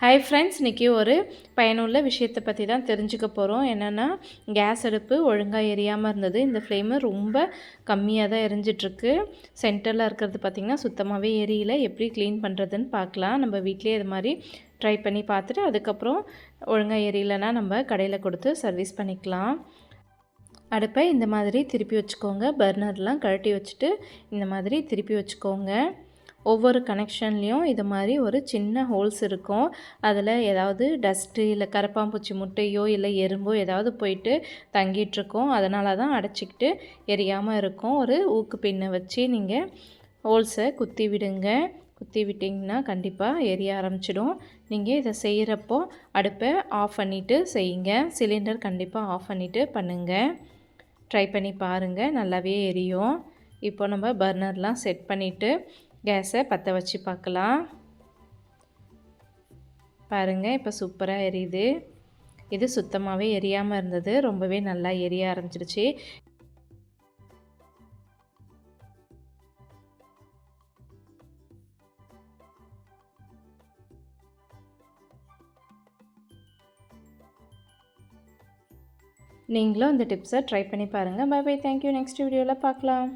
Hi friends இன்றைக்கி ஒரு பயனுள்ள விஷயத்தை பற்றி தான் தெரிஞ்சுக்க போகிறோம் என்னென்னா கேஸ் அடுப்பு ஒழுங்காக எரியாமல் இருந்தது. இந்த ஃப்ளேமு ரொம்ப கம்மியாக தான் எரிஞ்சிட்ருக்கு. சென்டரில் இருக்கிறது பார்த்திங்கன்னா சுத்தமாகவே எரியல. எப்படி க்ளீன் பண்ணுறதுன்னு பார்க்கலாம் நம்ம வீட்லேயே இது மாதிரி ட்ரை பண்ணி பார்த்துட்டு அதுக்கப்புறம் ஒழுங்காக எரியலைன்னா நம்ம கடையில் கொடுத்து சர்வீஸ் பண்ணிக்கலாம். அடுப்பை இந்த மாதிரி திருப்பி வச்சுக்கோங்க. பர்னர்லாம் கழட்டி வச்சுட்டு இந்த மாதிரி திருப்பி வச்சுக்கோங்க. ஒவ்வொரு கனெக்ஷன்லேயும் இது மாதிரி ஒரு சின்ன ஹோல்ஸ் இருக்கும். அதில் ஏதாவது டஸ்ட்டு இல்லை கரப்பாம்பூச்சி முட்டையோ இல்லை எறும்போ ஏதாவது போயிட்டு தங்கிட்டுருக்கோம் அதனால தான் அடைச்சிக்கிட்டு எரியாமல் இருக்கும். ஒரு ஊக்கு பின்னை வச்சு நீங்கள் ஹோல்ஸை குத்தி விடுங்க. குத்தி விட்டிங்கன்னா கண்டிப்பாக எரிய ஆரம்பிச்சிடும். நீங்கள் இதை செய்கிறப்போ அடுப்பை ஆஃப் பண்ணிவிட்டு செய்யுங்க. சிலிண்டர் கண்டிப்பாக ஆஃப் பண்ணிவிட்டு பண்ணுங்கள் ட்ரை பண்ணி பாருங்கள் நல்லாவே எரியும். இப்போ நம்ம பர்னர்லாம் செட் பண்ணிவிட்டு கேஸை பற்ற வச்சு பார்க்கலாம். பாருங்கள் இப்போ சூப்பராக எரியுது. இது சுத்தமாகவே எரியாமல் இருந்தது. ரொம்பவே நல்லா எரிய ஆரம்பிச்சிருச்சு நீங்களும் இந்த டிப்ஸை ட்ரை பண்ணி பாருங்கள் பை பை. தேங்க்யூ நெக்ஸ்ட் வீடியோவில் பார்க்கலாம்.